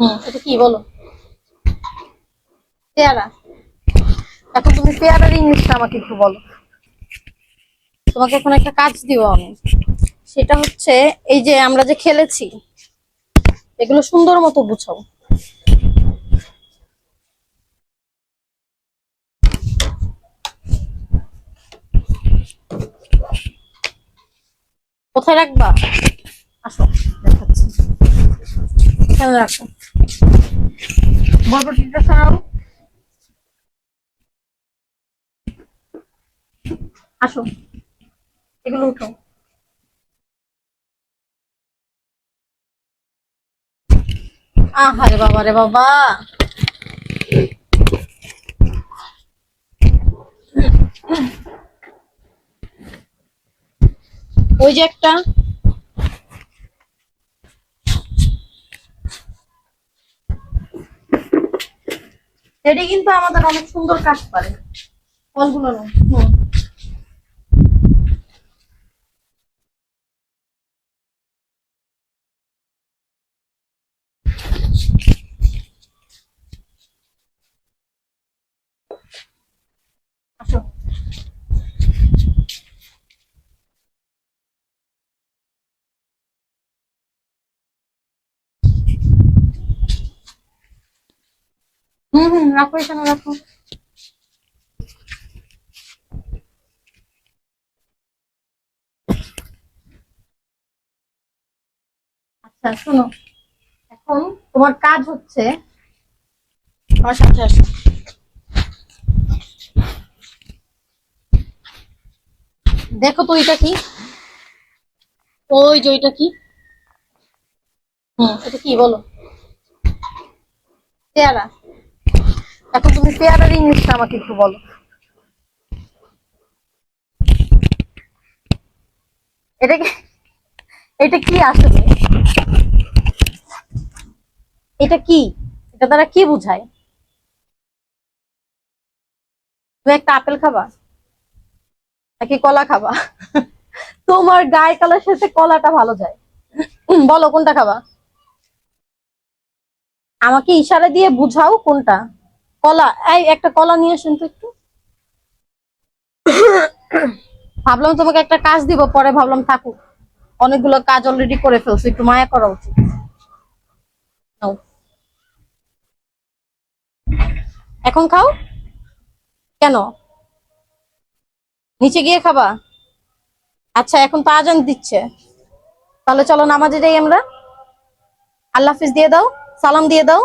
হুম এটা কি বলো? পেয়ারা। এখন তুমি পেয়ারার ইংলিশটা আমাকে একটু বলো। তোমাকে এখন একটা কাজ দিব আমি। সেটা হচ্ছে, এই যে আমরা যে খেলেছি, এগুলো সুন্দর মতো গুছাও। কোথায় রাখবা? আসো, দেখাচ্ছি। এখানে রাখো। বরবটিটা ছাড়াও আসো এগুলো উঠো। আহারে বাবা রে বাবা। ওই যে একটা। এটি কিন্তু আমাদের অনেক সুন্দর কাজ পারে। ফলগুলো না। হুম। হুম হুম রাখো এখানে রাখো। আচ্ছা শোনো। এখন তোমার কাজ হচ্ছে আমার সাথে আসো দেখো তো এটা কি? ওই যে ওইটা কি? হুম এটা কি বলো? পেয়ারা এখন তুমি পেয়ারার ইংলিশটা আমাকে একটু বলো। এটা কি এটা কি আসলে? এটা কি? এটা দ্বারা কি বুঝায়? তুমি একটা আপেল খাবা? নাকি কলা খাবা? তোমার গায়ে কালার সাথে কলাটা ভালো যায়। বলো কোনটা খাবা? আমাকে ইশারা দিয়ে বুঝাও কোনটা। কলা, এই একটা কলা নিয়ে আসুন তো একটু। ভাবলাম তোমাকে একটা কাজ দিব, পরে ভাবলাম থাকুক। অনেকগুলো কাজ অলরেডি করে ফেলছো, একটু মায়া করা উচিত। এখন খাও? কেন? নিচে গিয়ে খাবা? আচ্ছা এখন তো আজান দিচ্ছে। তাহলে চলো নামাজে যাই আমরা। আল্লাহ হাফিজ দিয়ে দাও, সালাম দিয়ে দাও।